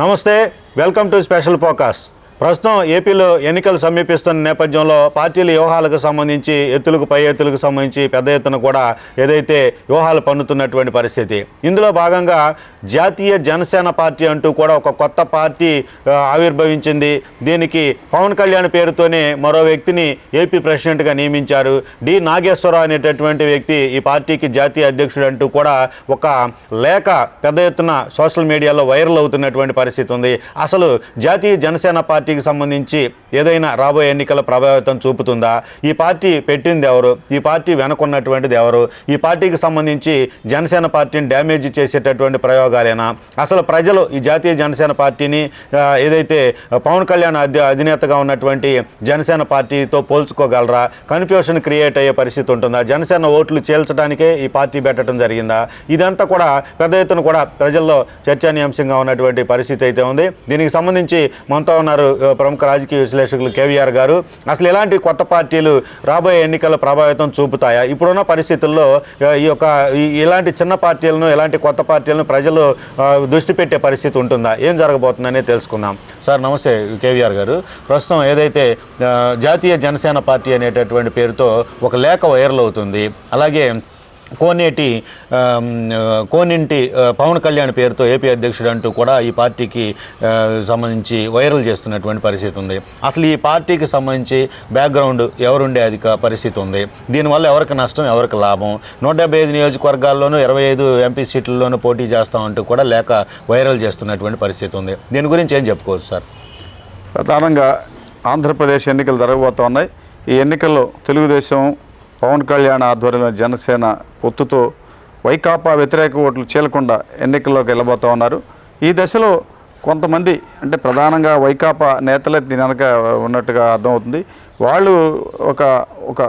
నమస్తే welcome to special focus. ప్రస్తుతం ఏపీలో ఎన్నికలు సమీపిస్తున్న నేపథ్యంలో పార్టీల వ్యూహాలకు సంబంధించి ఎత్తులకు పై ఎత్తులకు సంబంధించి పెద్ద ఎత్తున కూడా ఏదైతే వ్యూహాలు పన్నుతున్నటువంటి పరిస్థితి. ఇందులో భాగంగా జాతీయ జనసేన పార్టీ అంటూ కూడా ఒక కొత్త పార్టీ ఆవిర్భవించింది. దీనికి పవన్ కళ్యాణ్ పేరుతోనే మరో వ్యక్తిని ఏపీ ప్రెసిడెంట్గా నియమించారు. డి నాగేశ్వరరావు అనేటటువంటి వ్యక్తి ఈ పార్టీకి జాతీయ అధ్యక్షుడు అంటూ కూడా ఒక లేఖ పెద్ద ఎత్తున సోషల్ మీడియాలో వైరల్ అవుతున్నటువంటి పరిస్థితి ఉంది. అసలు జాతీయ జనసేన పార్టీ పార్టీకి సంబంధించి ఏదైనా రాబోయే ఎన్నికల ప్రభావితం చూపుతుందా? ఈ పార్టీ పెట్టింది ఎవరు? ఈ పార్టీ వెనకున్నటువంటిది ఎవరు? ఈ పార్టీకి సంబంధించి జనసేన పార్టీని డ్యామేజ్ చేసేటటువంటి ప్రయోగాలేనా? అసలు ప్రజలు ఈ జాతీయ జనసేన పార్టీని ఏదైతే పవన్ కళ్యాణ్ అధి అధినేతగా ఉన్నటువంటి జనసేన పార్టీతో పోల్చుకోగలరా? కన్ఫ్యూషన్ క్రియేట్ అయ్యే పరిస్థితి ఉంటుందా? జనసేన ఓట్లు చేల్చడానికే ఈ పార్టీ పెట్టడం జరిగిందా? ఇదంతా కూడా పెద్ద ఎత్తున కూడా ప్రజల్లో చర్చనీయాంశంగా ఉన్నటువంటి పరిస్థితి అయితే ఉంది. దీనికి సంబంధించి మనతో ఉన్నారు ప్రముఖ రాజకీయ విశ్లేషకులు కేవీఆర్ గారు అసలు ఇలాంటి కొత్త పార్టీలు రాబోయే ఎన్నికల ప్రభావితం చూపుతాయా? ఇప్పుడున్న పరిస్థితుల్లో ఈ యొక్క ఇలాంటి చిన్న పార్టీలను ఇలాంటి కొత్త పార్టీలను ప్రజలు దృష్టి పెట్టే పరిస్థితి ఉంటుందా? ఏం జరగబోతుందనే తెలుసుకుందాం. సార్ నమస్తే కేవీఆర్ గారు. ప్రస్తుతం ఏదైతే జాతీయ జనసేన పార్టీ అనేటటువంటి పేరుతో ఒక లేఖ వైరల్ అవుతుంది. అలాగే కోనేటి కోనింటి పవన్ కళ్యాణ్ పేరుతో ఏపీ అధ్యక్షుడు అంటూ కూడా ఈ పార్టీకి సంబంధించి వైరల్ చేస్తున్నటువంటి పరిస్థితి ఉంది. అసలు ఈ పార్టీకి సంబంధించి బ్యాక్గ్రౌండ్ ఎవరుండే అధిక పరిస్థితి ఉంది. దీనివల్ల ఎవరికి నష్టం ఎవరికి లాభం? నూట డెబ్బై ఐదు నియోజకవర్గాల్లోనూ ఇరవై ఐదు ఎంపీ సీట్లలోనూ పోటీ చేస్తామంటూ కూడా లేక వైరల్ చేస్తున్నటువంటి పరిస్థితి ఉంది. దీని గురించి ఏం చెప్పుకోవచ్చు సార్? ప్రధానంగా ఆంధ్రప్రదేశ్ ఎన్నికలు జరగబోతున్నాయి ఈ ఎన్నికల్లో తెలుగుదేశం పవన్ కళ్యాణ్ ఆధ్వర్యంలో జనసేన పొత్తుతో వైకాపా వ్యతిరేక ఓట్లు చీలకుండా ఎన్నికల్లోకి వెళ్ళబోతా ఉన్నారు. ఈ దశలో కొంతమంది అంటే ప్రధానంగా వైకాపా నేతలే దీని వెనక ఉన్నట్టుగా అర్థమవుతుంది. వాళ్ళు ఒక ఒక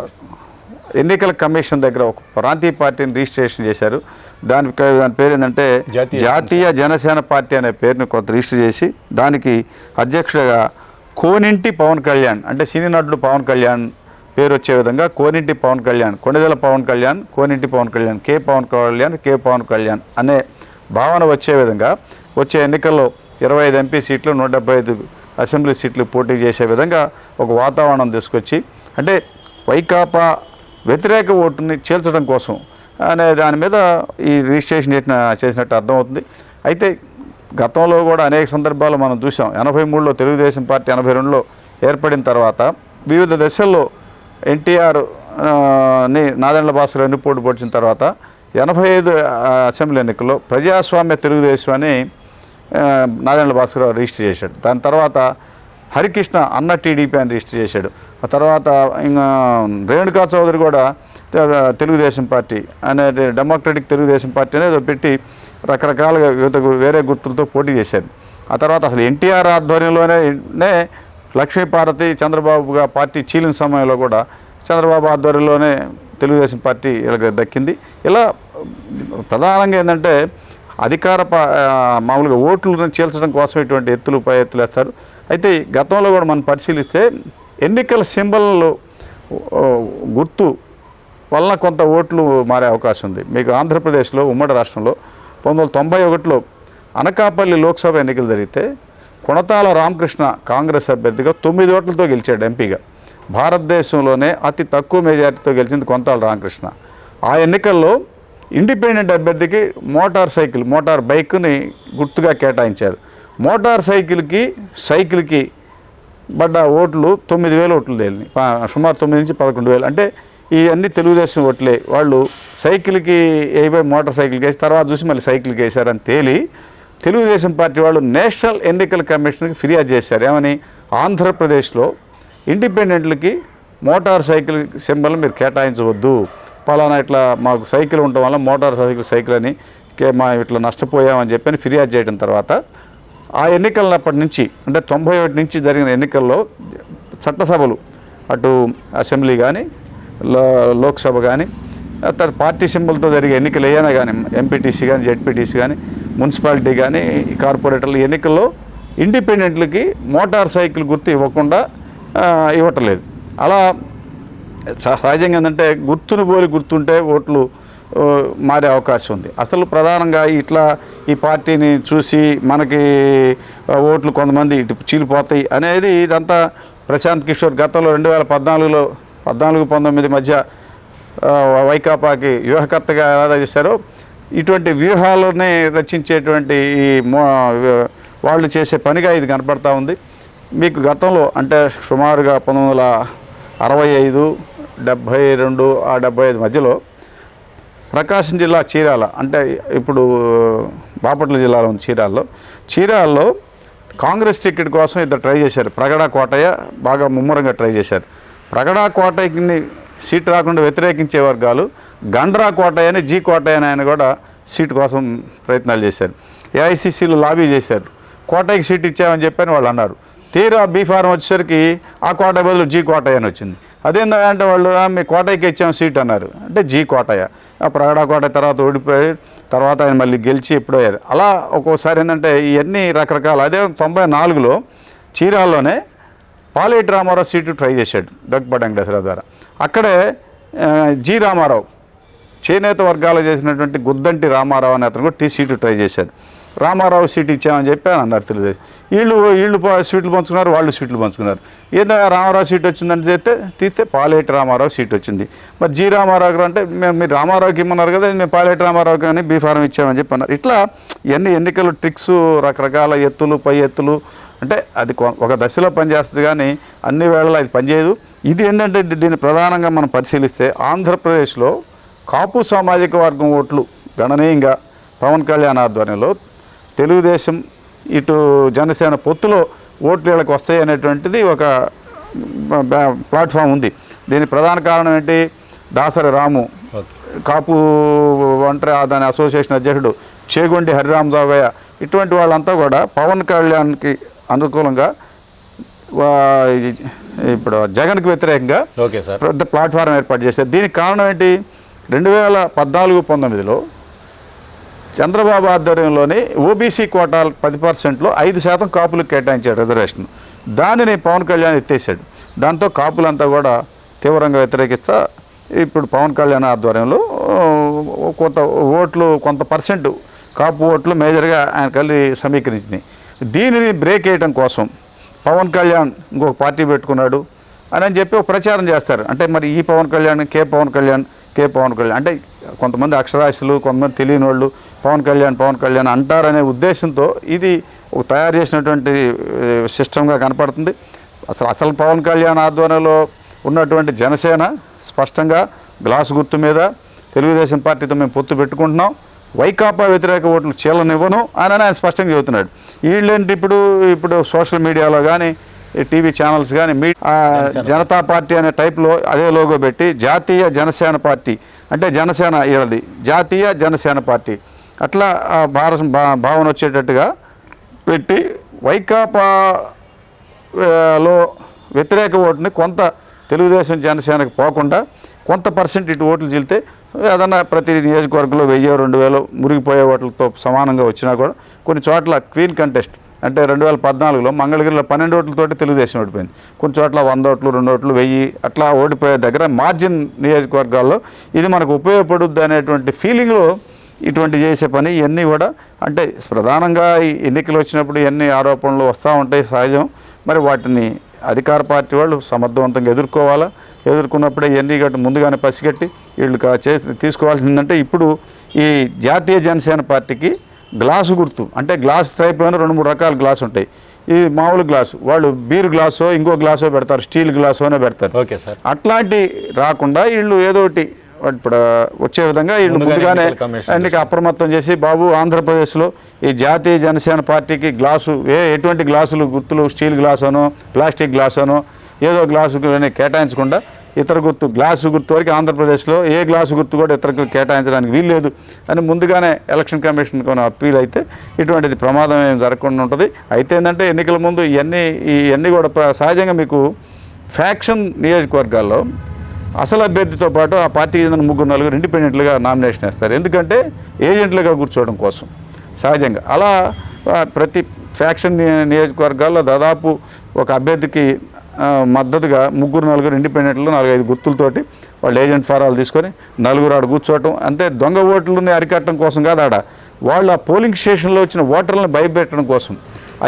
ఎన్నికల కమిషన్ దగ్గర ఒక ప్రాంతీయ పార్టీని రిజిస్ట్రేషన్ చేశారు. దాని దాని పేరు ఏంటంటే జాతీయ జనసేన. పార్టీ అనే పేరుని కొంత రిజిస్టర్ చేసి దానికి అధ్యక్షుడిగా కోనింటి పవన్ కళ్యాణ్ అంటే సినీ నటుడు పవన్ కళ్యాణ్ పేరు వచ్చే విధంగా కోనింటి పవన్ కళ్యాణ్ కొణిదెల పవన్ కళ్యాణ్ కోనింటి పవన్ కళ్యాణ్ కే పవన్ కళ్యాణ్ కే పవన్ కళ్యాణ్ అనే భావన వచ్చే విధంగా వచ్చే ఎన్నికల్లో ఇరవై ఐదు ఎంపీ సీట్లు నూట డెబ్బై ఐదు అసెంబ్లీ సీట్లు పోటీ చేసే విధంగా ఒక వాతావరణం తీసుకొచ్చి అంటే వైకాపా వ్యతిరేక ఓటుని చీల్చడం కోసం అనే దాని మీద ఈ రిజిస్ట్రేషన్ చేసిన చేసినట్టు అర్థమవుతుంది. అయితే గతంలో కూడా అనేక సందర్భాలు మనం చూసాం ఎనభై మూడులో తెలుగుదేశం పార్టీ ఎనభై రెండులో ఏర్పడిన తర్వాత వివిధ దశల్లో ఎన్టీఆర్ని నాదెండ్ల భాస్కర్ ఎన్ని పోటీ పొడిచిన తర్వాత ఎనభై ఐదు అసెంబ్లీ ఎన్నికల్లో ప్రజాస్వామ్య తెలుగుదేశం అని ఆ, నాదెండ్ల భాస్కర్ రిజిస్టర్ చేశాడు. దాని తర్వాత హరికృష్ణ అన్న టీడీపీ అని రిజిస్టర్ చేశాడు. ఆ తర్వాత ఇంకా రేణుకా చౌదరి కూడా తెలుగుదేశం పార్టీ అనే డెమోక్రటిక్ తెలుగుదేశం పార్టీ అనేది పెట్టి రకరకాలుగా వివిధ వేరే గుర్తులతో పోటీ చేశారు. ఆ తర్వాత అసలు ఎన్టీఆర్ ఆధ్వర్యంలోనే లక్ష్మీపార్వతి చంద్రబాబుగా పార్టీ చీలిన సమయంలో కూడా చంద్రబాబు ఆధ్వర్యంలోనే తెలుగుదేశం పార్టీ ఇలా దక్కింది. ఇలా ప్రధానంగా ఏంటంటే అధికార మామూలుగా ఓట్లను చీల్చడం కోసం ఇటువంటి ఎత్తులు పై ఎత్తులు వేస్తారు అయితే గతంలో కూడా మనం పరిశీలిస్తే ఎన్నికల సింబల్ గుర్తు వలన కొంత ఓట్లు మారే అవకాశం ఉంది. మీకు ఆంధ్రప్రదేశ్లో ఉమ్మడి రాష్ట్రంలో పంతొమ్మిది వందల తొంభై ఒకటిలో అనకాపల్లి లోక్సభ ఎన్నికలు జరిగితే కొణతాల రామకృష్ణ కాంగ్రెస్ అభ్యర్థిగా తొమ్మిది ఓట్లతో గెలిచాడు ఎంపీగా. భారతదేశంలోనే అతి తక్కువ మెజార్టీతో గెలిచింది కొంతాల రామకృష్ణ. ఆ ఎన్నికల్లో ఇండిపెండెంట్ అభ్యర్థికి మోటార్ సైకిల్ మోటార్ బైక్ని గుర్తుగా కేటాయించారు. మోటార్ సైకిల్కి సైకిల్కి పడ్డ ఓట్లు తొమ్మిది వేల ఓట్లు తేలిని సుమారు తొమ్మిది నుంచి పదకొండు వేలు. అంటే ఈ అన్ని తెలుగుదేశం ఓట్లే. వాళ్ళు సైకిల్కి అయిపోయి మోటార్ సైకిల్కి వేసి తర్వాత చూసి మళ్ళీ సైకిల్కి వేశారని తేలి తెలుగుదేశం పార్టీ వాళ్ళు నేషనల్ ఎన్నికల కమిషన్కి ఫిర్యాదు చేశారు. ఏమని? ఆంధ్రప్రదేశ్లో ఇండిపెండెంట్లకి మోటార్ సైకిల్ సింబల్ మీరు కేటాయించవద్దు. పలానా ఇట్లా మాకు సైకిల్ ఉండటం వల్ల మోటార్ సైకిల్ సైకిల్ అని మా ఇట్లా నష్టపోయామని చెప్పని ఫిర్యాదు చేయడం తర్వాత ఆ ఎన్నికలప్పటి నుంచి అంటే తొంభై ఒకటి నుంచి జరిగిన ఎన్నికల్లో చట్టసభలు అటు అసెంబ్లీ కానీ లోక్సభ కానీ తర్వాత పార్టీ సింబల్తో జరిగే ఎన్నికలు ఏమైనా కానీ ఎంపీటీసీ కానీ జెడ్పీటీసీ కానీ మున్సిపాలిటీ కానీ ఈ కార్పొరేటర్ల ఎన్నికల్లో ఇండిపెండెంట్లకి మోటార్ సైకిల్ గుర్తు ఇవ్వకుండా ఇవ్వటలేదు. ఇవ్వటం లేదు అలా సహజంగా ఏంటంటే గుర్తును పోలి గుర్తుంటే ఓట్లు మారే అవకాశం ఉంది. అసలు ప్రధానంగా ఇట్లా ఈ పార్టీని చూసి మనకి ఓట్లు కొంతమంది ఇటు చీలిపోతాయి అనేది ఇదంతా ప్రశాంత్ కిషోర్ గతంలో రెండు వేల పద్నాలుగులో పద్నాలుగు పంతొమ్మిది మధ్య వైకాపాకి వ్యూహకర్తగా ఎలా చేశారో. ఇటువంటి వ్యూహాలని రచించేటువంటి ఈ వాళ్ళు చేసే పనిగా ఇది కనపడతా ఉంది. మీకు గతంలో అంటే సుమారుగా పంతొమ్మిది వందల అరవై ఐదు డెబ్భై రెండు ఆ డెబ్భై ఐదు మధ్యలో ప్రకాశం జిల్లా చీరాల అంటే ఇప్పుడు బాపట్ల జిల్లాలో ఉంది చీరాల్లో. చీరాల్లో కాంగ్రెస్ టికెట్ కోసం ఇద్దరు ట్రై చేశారు. ప్రగడ కోటయ్య బాగా ముమ్మరంగా ట్రై చేశారు. ప్రగడ కోటయ్యని సీట్ రాకుండా వ్యతిరేకించే వర్గాలు గండ్రా కోటయ్య అని జీ కోటయ్య అని ఆయన కూడా సీటు కోసం ప్రయత్నాలు చేశారు. ఏఐసిసిలు లాబీ చేశారు. కోటయ్యకి సీట్ ఇచ్చామని చెప్పని వాళ్ళు అన్నారు. తీరా బీ ఫారం వచ్చేసరికి ఆ కోటయ్య బదులు జీ కోటయ్య అని వచ్చింది. అదేంటంటే అంటే వాళ్ళు మీ కోటయ్యకి ఇచ్చాం సీట్ అన్నారు. అంటే జీ కోటయ్య. ఆ ప్రగడ కోటయ్య తర్వాత ఓడిపోయి తర్వాత ఆయన మళ్ళీ గెలిచి ఎప్పుడయ్యారు అలా ఒక్కోసారి ఏంటంటే ఇవన్నీ రకరకాల. అదే తొంభై నాలుగులో చీరాల్లోనే పాలేటి రామారావు సీటు ట్రై చేశాడు. దగ్గుబాటి వెంకటేశ్వరరావు ద్వారా. అక్కడే జి రామారావు చేనేత వర్గాలు చేసినటువంటి గుద్దంటి రామారావు అనే అతను కూడా టీ సీటు ట్రై చేశారు. రామారావు సీట్ ఇచ్చామని చెప్పి అని అన్నారు తెలుగుదేశం వీళ్ళు వీళ్ళు సీట్లు పంచుకున్నారు వాళ్ళు సీట్లు పంచుకున్నారు. ఏదో రామారావు సీట్ వచ్చిందని చెప్తే తీస్తే పాలేటి రామారావు సీట్ వచ్చింది. మరి జి రామారావు గారు అంటే మేము మీరు రామారావుకి ఇమ్మన్నారు కదా మేము పాలేటి రామారావు కానీ బీ ఫారం ఇచ్చామని చెప్పి అన్నారు. ఇట్లా ఎన్ని ఎన్నికలు ట్రిక్స్ రకరకాల ఎత్తులు పై ఎత్తులు అంటే అది కొ- ఒక దశలో పనిచేస్తుంది కానీ అన్ని వేళలో అది పనిచేయదు. ఇది ఏంటంటే దీన్ని ప్రధానంగా మనం పరిశీలిస్తే ఆంధ్రప్రదేశ్లో కాపు సామాజిక వర్గం ఓట్లు గణనీయంగా పవన్ కళ్యాణ్ ఆధ్వర్యంలో తెలుగుదేశం ఇటు జనసేన పొత్తులో ఓట్లు వీళ్ళకి వస్తాయి అనేటువంటిది ఒక ప్లాట్ఫామ్ ఉంది. దీని ప్రధాన కారణం ఏంటి? దాసరి రాము. కాపు ఒంటరి దాని అసోసియేషన్ అధ్యక్షుడు చేగొండి హరిరామ్ ఇటువంటి వాళ్ళంతా కూడా పవన్ కళ్యాణ్కి అనుకూలంగా ఇప్పుడు జగన్కి వ్యతిరేకంగా ఓకే సార్. పెద్ద ప్లాట్ఫారం ఏర్పాటు చేశారు దీనికి కారణం ఏంటి? రెండు వేల పద్నాలుగు పంతొమ్మిదిలో చంద్రబాబు ఆధ్వర్యంలోని ఓబీసీ కోటా పది పర్సెంట్లో ఐదు శాతం కాపులకు కేటాయించాడు రిజర్వేషన్. దానిని పవన్ కళ్యాణ్ ఎత్తేసాడు. దాంతో కాపులంతా కూడా తీవ్రంగా వ్యతిరేకిస్తా ఇప్పుడు పవన్ కళ్యాణ్ ఆధ్వర్యంలో కొంత ఓట్లు కొంత పర్సెంట్ కాపు ఓట్లు మేజర్గా ఆయన కలిసి సమీకరించినాయి. దీనిని బ్రేక్ వేయడం కోసం పవన్ కళ్యాణ్ ఇంకొక పార్టీ పెట్టుకున్నాడు అని అని చెప్పి ప్రచారం చేస్తారు. అంటే మరి ఈ పవన్ కళ్యాణ్ కే పవన్ కళ్యాణ్ కే పవన్ కళ్యాణ్. అంటే కొంతమంది అక్షరాస్యులు కొంతమంది తెలియని వాళ్ళు పవన్ కళ్యాణ్ పవన్ కళ్యాణ్ అంటారనే ఉద్దేశంతో ఇది తయారు చేసినటువంటి సిస్టమ్గా కనపడుతుంది. అసలు అసలు పవన్ కళ్యాణ్ ఆధ్వర్యంలో ఉన్నటువంటి జనసేన స్పష్టంగా గ్లాసు గుర్తు మీద తెలుగుదేశం పార్టీతో మేము పొత్తు పెట్టుకుంటున్నాం. వైకాపా వ్యతిరేక ఓట్లు చీలనివ్వను అని ఆయన స్పష్టంగా చెబుతున్నాడు. వీళ్ళేంటి ఇప్పుడు ఇప్పుడు సోషల్ మీడియాలో కానీ టీవీ ఛానల్స్ కానీ మీ జనతా పార్టీ అనే టైప్లో అదే లోగో పెట్టి జాతీయ జనసేన పార్టీ అంటే జనసేన వీళ్ళది జాతీయ జనసేన పార్టీ. అట్లా ఆ భార భా- భావన వచ్చేటట్టుగా పెట్టి వైకాపా ఆ, లో వ్యతిరేక ఓటుని కొంత తెలుగుదేశం జనసేనకు పోకుండా కొంత పర్సెంట్ ఇటు ఓట్లు చీలితే ఏదన్నా ప్రతి నియోజకవర్గంలో వెయ్యి రెండు వేలు మురిగిపోయే ఓట్లతో సమానంగా వచ్చినా కూడా కొన్ని చోట్ల క్వీన్ కంటెస్ట్ అంటే రెండు వేల పద్నాలుగులో మంగళగిరిలో పన్నెండు ఓట్లతోటి తెలుగుదేశం ఓడిపోయింది. కొన్ని చోట్ల వంద ఓట్లు రెండు ఓట్లు వెయ్యి అట్లా ఓడిపోయే దగ్గర మార్జిన్ నియోజకవర్గాల్లో ఇది మనకు ఉపయోగపడుద్ది అనేటువంటి ఫీలింగ్లో ఇటువంటి చేసే పని ఇవన్నీ కూడా అంటే ప్రధానంగా ఈ ఎన్నికలు వచ్చినప్పుడు ఇవన్నీ ఆరోపణలు వస్తూ ఉంటాయి సహజం. మరి వాటిని అధికార పార్టీ వాళ్ళు సమర్థవంతంగా ఎదుర్కోవాలా? ఎదుర్కొన్నప్పుడే ఇవన్నీ గట్టి ముందుగానే పసిగట్టి వీళ్ళు చేసి తీసుకోవాల్సిందంటే ఇప్పుడు ఈ జాతీయ జనసేన పార్టీకి గ్లాసు గుర్తు. అంటే గ్లాస్ టైప్లోనే రెండు మూడు రకాల గ్లాస్ ఉంటాయి. ఇది మామూలు గ్లాసు. వాళ్ళు బీర్ గ్లాసో ఇంకో గ్లాసో పెడతారు. స్టీల్ గ్లాసోనే పెడతారు. Okay sir. అట్లాంటి రాకుండా వీళ్ళు ఏదో ఒకటి ఇప్పుడు వచ్చే విధంగా వీళ్ళు ముందుగానే ఎన్నిక అప్రమత్తం చేసి బాబు ఆంధ్రప్రదేశ్లో ఈ జాతీయ జనసేన పార్టీకి గ్లాసు ఏ ఎటువంటి గ్లాసులు గుర్తులు? స్టీల్ గ్లాస్ అనో ప్లాస్టిక్ గ్లాస్ అనో ఏదో గ్లాసు కేటాయించకుండా ఇతర గుర్తు గ్లాసు గుర్తు వరకు ఆంధ్రప్రదేశ్లో ఏ గ్లాసు గుర్తు కూడా ఇతరులకు కేటాయించడానికి వీల్లేదు అని ముందుగానే ఎలక్షన్ కమిషన్ కొన్ని అప్పీల్ అయితే ఇటువంటిది ప్రమాదం ఏం జరగకుండా ఉంటుంది. అయితే ఏంటంటే ఎన్నికల ముందు ఇవన్నీ ఇవన్నీ కూడా ప్ర- సహజంగా మీకు ఫ్యాక్షన్ నియోజకవర్గాల్లో అసలు అభ్యర్థితో పాటు ఆ పార్టీ చెందిన ముగ్గురు నలుగురు ఇండిపెండెంట్లుగా నామినేషన్ వేస్తారు. ఎందుకంటే ఏజెంట్లుగా కూర్చోవడం కోసం సహజంగా. అలా ప్రతి ఫ్యాక్షన్ నియోజకవర్గాల్లో దాదాపు ఒక అభ్యర్థికి మద్దతుగా ముగ్గురు నలుగురు ఇండిపెండెంట్లు నాలుగైదు గుర్తులతోటి వాళ్ళు ఏజెంట్ ఫారాలు తీసుకొని నలుగురు ఆడ కూర్చోవటం. అంటే దొంగ ఓట్లని అరికట్టడం కోసం కాదు ఆడ. వాళ్ళు ఆ పోలింగ్ స్టేషన్లో వచ్చిన ఓటర్లను భయపెట్టడం కోసం. ఆ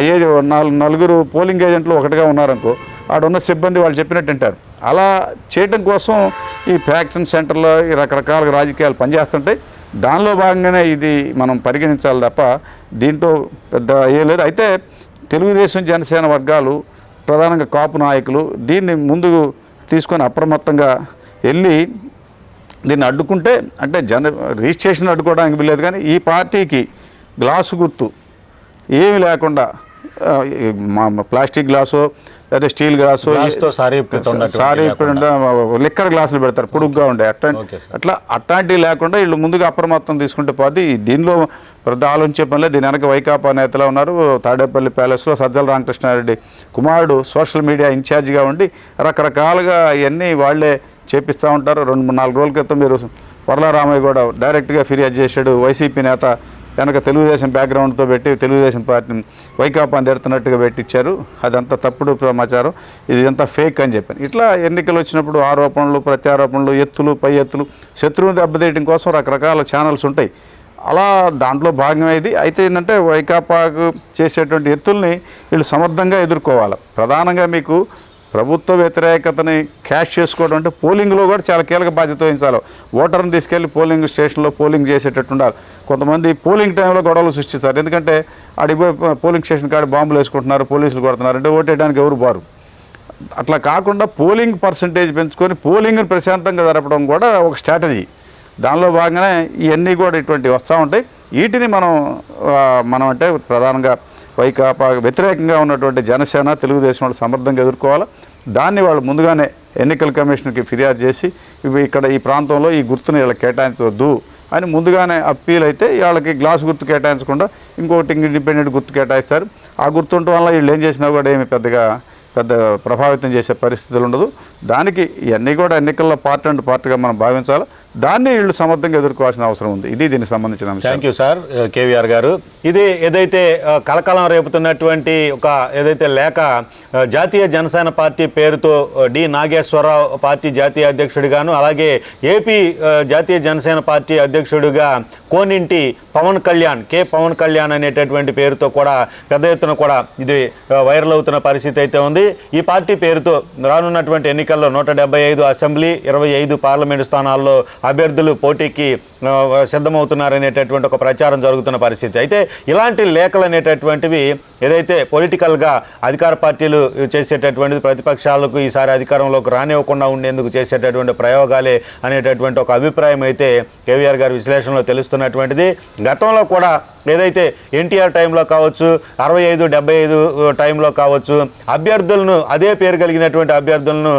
నాలుగు నలుగురు పోలింగ్ ఏజెంట్లు ఒకటిగా ఉన్నారనుకో ఆడ ఉన్న సిబ్బంది వాళ్ళు చెప్పినట్టు అంటారు అలా చేయడం కోసం ఈ ఫ్యాక్షన్ సెంటర్లో ఈ రకరకాల రాజకీయాలు పనిచేస్తుంటాయి. దానిలో భాగంగానే ఇది మనం పరిగణించాలి తప్ప దీంట్లో పెద్ద ఏ లేదు. అయితే తెలుగుదేశం జనసేన వర్గాలు ప్రధానంగా కాపు నాయకులు దీన్ని ముందుకు తీసుకొని అప్రమత్తంగా వెళ్ళి దీన్ని అడ్డుకుంటే అంటే జన రిజిస్ట్రేషన్ అడ్డుకోవడానికి వీల్లేదు కానీ ఈ పార్టీకి గ్లాసు గుర్తు ఏమి లేకుండా మా ప్లాస్టిక్ గ్లాసు లేదా స్టీల్ గ్లాసు సారీ. లిక్కర్ గ్లాసులు పెడతారు పొడుగ్గా ఉండే అట్లాంటి. అట్లా అట్లాంటివి లేకుండా వీళ్ళు ముందుగా అప్రమత్తం తీసుకుంటే పోతే దీనిలో పెద్ద ఆలోచించే పనిలే. దీని వెనక వైకాపా నేతలు ఉన్నారు. తాడేపల్లి ప్యాలెస్లో సజ్జల రామకృష్ణారెడ్డి కుమారుడు సోషల్ మీడియా ఇన్ఛార్జిగా ఉండి రకరకాలుగా ఇవన్నీ వాళ్ళే చేపిస్తూ ఉంటారు. రెండు మూడు నాలుగు రోజుల క్రితం మీరు వరలరామయ్య కూడా డైరెక్ట్గా ఫిర్యాదు చేశాడు. వైసీపీ నేత వెనక తెలుగుదేశం బ్యాక్గ్రౌండ్తో పెట్టి తెలుగుదేశం పార్టీని వైకాపాని తిడుతున్నట్టుగా పెట్టించారు అదంతా తప్పుడు సమాచారం. ఇది అంతా ఫేక్ అని చెప్పాను ఇట్లా ఎన్నికలు వచ్చినప్పుడు ఆరోపణలు ప్రత్యారోపణలు ఎత్తులు పై ఎత్తులు శత్రువుని దెబ్బతీయడం కోసం రకరకాల ఛానల్స్ ఉంటాయి. అలా దాంట్లో భాగమైంది. అయితే ఏంటంటే వైకాపాకు చేసేటువంటి ఎత్తుల్ని వీళ్ళు సమర్థంగా ఎదుర్కోవాలి. ప్రధానంగా మీకు ప్రభుత్వ వ్యతిరేకతని క్యాష్ చేసుకోవడం అంటే పోలింగ్లో కూడా చాలా కీలక బాధ్యత వహించాలి. ఓటర్ని తీసుకెళ్ళి పోలింగ్ స్టేషన్లో పోలింగ్ చేసేటట్టు ఉండాలి. కొంతమంది పోలింగ్ టైంలో గొడవలు సృష్టిస్తారు. ఎందుకంటే అడిగిపోయి పోలింగ్ స్టేషన్ కాడ బాంబులు వేసుకుంటున్నారు పోలీసులు కొడుతున్నారు అంటే ఓటేయడానికి ఎవరు బారు? అట్లా కాకుండా పోలింగ్ పర్సంటేజ్ పెంచుకొని పోలింగ్ని ప్రశాంతంగా జరపడం కూడా ఒక స్ట్రాటజీ. దానిలో భాగంగానే ఇవన్నీ కూడా ఇటువంటివి వస్తూ ఉంటాయి. వీటిని మనం మనం అంటే ప్రధానంగా వైకాపా వ్యతిరేకంగా ఉన్నటువంటి జనసేన తెలుగుదేశం వాళ్ళు సమర్థంగా ఎదుర్కోవాలి? దాన్ని వాళ్ళు ముందుగానే ఎన్నికల కమిషన్కి ఫిర్యాదు చేసి ఇవి ఇక్కడ ఈ ప్రాంతంలో ఈ గుర్తుని ఇలా కేటాయించవద్దు అని ముందుగానే అప్పీల్ అయితే వాళ్ళకి గ్లాస్ గుర్తు కేటాయించకుండా ఇంకోటి ఇండిపెండెంట్ గుర్తు కేటాయిస్తారు. ఆ గుర్తు ఉండటం వల్ల వీళ్ళు ఏం చేసినా కూడా ఏమి పెద్దగా పెద్ద ప్రభావితం చేసే పరిస్థితులు ఉండదు. దానికి ఇవన్నీ కూడా ఎన్నికల్లో పార్ట్ అండ్ పార్ట్గా మనం భావించాలి? దాన్ని వీళ్ళు సమర్థంగా ఎదుర్కోవాల్సిన అవసరం ఉంది. ఇది దీనికి సంబంధించిన థ్యాంక్ యూ సార్ కేవీఆర్ గారు. ఇది ఏదైతే uh, కలకలం రేపుతున్నటువంటి ఒక ఏదైతే లేఖ uh, జాతీయ జనసేన పార్టీ పేరుతో uh, డి నాగేశ్వరరావు పార్టీ జాతీయ అధ్యక్షుడిగాను అలాగే ఏపీ జాతీయ జనసేన పార్టీ అధ్యక్షుడిగా కోనింటి పవన్ కళ్యాణ్ కే పవన్ కళ్యాణ్ అనేటటువంటి పేరుతో కూడా పెద్ద ఎత్తున కూడా ఇది వైరల్ అవుతున్న పరిస్థితి అయితే ఉంది. ఈ పార్టీ పేరుతో రానున్నటువంటి ఎన్నికల్లో నూట ఐదు అసెంబ్లీ ఇరవై ఐదు పార్లమెంటు స్థానాల్లో అభ్యర్థులు పోటీకి సిద్ధమవుతున్నారనేటటువంటి ఒక ప్రచారం జరుగుతున్న పరిస్థితి. అయితే ఇలాంటి లేఖలు అనేటటువంటివి ఏదైతే పొలిటికల్గా అధికార పార్టీలు చేసేటటువంటిది ప్రతిపక్షాలకు ఈసారి అధికారంలోకి రానివ్వకుండా ఉండేందుకు చేసేటటువంటి ప్రయోగాలే అనేటటువంటి ఒక అభిప్రాయం అయితే కేవీఆర్ గారి విశ్లేషణలో తెలుస్తున్నటువంటిది. గతంలో కూడా ఏదైతే ఎన్టీఆర్ టైంలో కావచ్చు అరవై ఐదు డెబ్బై ఐదు టైంలో కావచ్చు అభ్యర్థులను అదే పేరు కలిగినటువంటి అభ్యర్థులను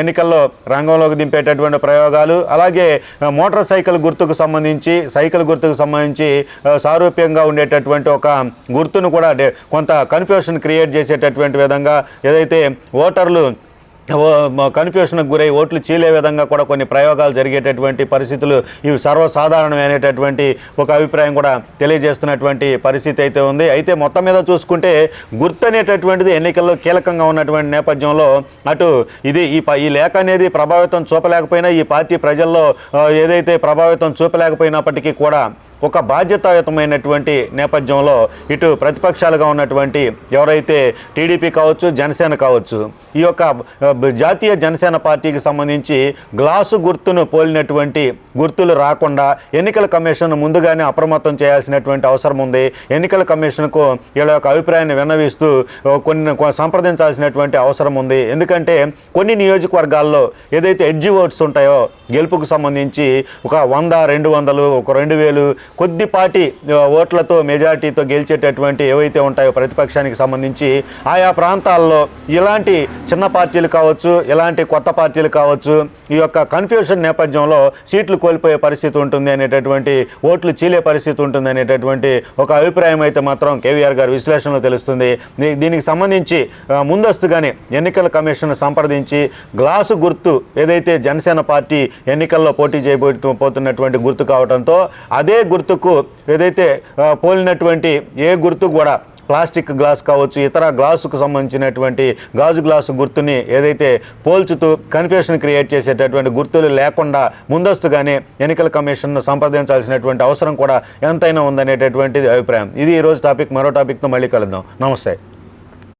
ఎన్నికల్లో రంగంలోకి దింపేటటువంటి ప్రయోగాలు అలాగే మోటార్ సైకిల్ గుర్తుకు సంబంధించి సైకిల్ గుర్తుకు సంబంధించి సారూప్యంగా ఉండేటటువంటి ఒక గుర్తును కూడా కొంత కన్ఫ్యూషన్ క్రియేట్ చేసేటటువంటి విధంగా ఏదైతే ఓటర్లు కన్ఫ్యూషన్కు గురై ఓట్లు చీలే విధంగా కూడా కొన్ని ప్రయోగాలు జరిగేటటువంటి పరిస్థితులు ఇవి సర్వసాధారణమైనటువంటి ఒక అభిప్రాయం కూడా తెలియజేస్తున్నటువంటి పరిస్థితి అయితే ఉంది. అయితే మొత్తం మీద చూసుకుంటే గుర్తు అనేటటువంటిది ఎన్నికల్లో కీలకంగా ఉన్నటువంటి నేపథ్యంలో అటు ఇది ఈ ప- ఈ లేఖ అనేది ప్రభావితం చూపలేకపోయినా ఈ పార్టీ ప్రజల్లో ఏదైతే ప్రభావితం చూపలేకపోయినప్పటికీ కూడా ఒక బాధ్యతాయుతమైనటువంటి నేపథ్యంలో ఇటు ప్రతిపక్షాలుగా ఉన్నటువంటి ఎవరైతే టీడీపీ కావచ్చు జనసేన కావచ్చు ఈ యొక్క జాతీయ జనసేన పార్టీకి సంబంధించి గ్లాసు గుర్తును పోలినటువంటి గుర్తులు రాకుండా ఎన్నికల కమిషన్ ముందుగానే అప్రమత్తం చేయాల్సినటువంటి అవసరం ఉంది. ఎన్నికల కమిషన్కు వీళ్ళ యొక్క అభిప్రాయాన్ని విన్నవిస్తూ కొన్ని సంప్రదించాల్సినటువంటి అవసరం ఉంది. ఎందుకంటే కొన్ని నియోజకవర్గాల్లో ఏదైతే ఎడ్జి ఓట్స్ ఉంటాయో గెలుపుకు సంబంధించి ఒక వంద రెండు వందలు ఒక రెండు వేలు కొద్దిపాటి ఓట్లతో మెజార్టీతో గెలిచేటటువంటి ఏవైతే ఉంటాయో ప్రతిపక్షానికి సంబంధించి ఆయా ప్రాంతాల్లో ఇలాంటి చిన్న పార్టీలు కావచ్చు ఇలాంటి కొత్త పార్టీలు కావచ్చు ఈ యొక్క కన్ఫ్యూషన్ నేపథ్యంలో సీట్లు కోల్పోయే పరిస్థితి ఉంటుంది అనేటటువంటి ఓట్లు చీలే పరిస్థితి ఉంటుంది అనేటటువంటి ఒక అభిప్రాయం అయితే మాత్రం కేవీఆర్ గారి విశ్లేషణలో తెలుస్తుంది. దీనికి సంబంధించి ముందస్తుగానే ఎన్నికల కమిషన్ సంప్రదించి గ్లాసు గుర్తు ఏదైతే జనసేన పార్టీ ఎన్నికల్లో పోటీ చేయబోతున్నటువంటి పోతున్నటువంటి గుర్తు కావడంతో అదే గుర్తు గుర్తుకు ఏదైతే పోలినటువంటి ఏ గుర్తు కూడా ప్లాస్టిక్ గ్లాస్ కావచ్చు ఇతర గ్లాసుకు సంబంధించినటువంటి గాజు గ్లాసు గుర్తుని ఏదైతే పోల్చుతూ కన్ఫ్యూషన్ క్రియేట్ చేసేటటువంటి గుర్తులు లేకుండా ముందస్తుగానే ఎన్నికల కమిషన్ను సంప్రదించాల్సినటువంటి అవసరం కూడా ఎంతైనా ఉందనేటటువంటిది అభిప్రాయం. ఇది ఈ రోజు టాపిక్ మరో టాపిక్తో మళ్ళీ కలుద్దాం. నమస్తే.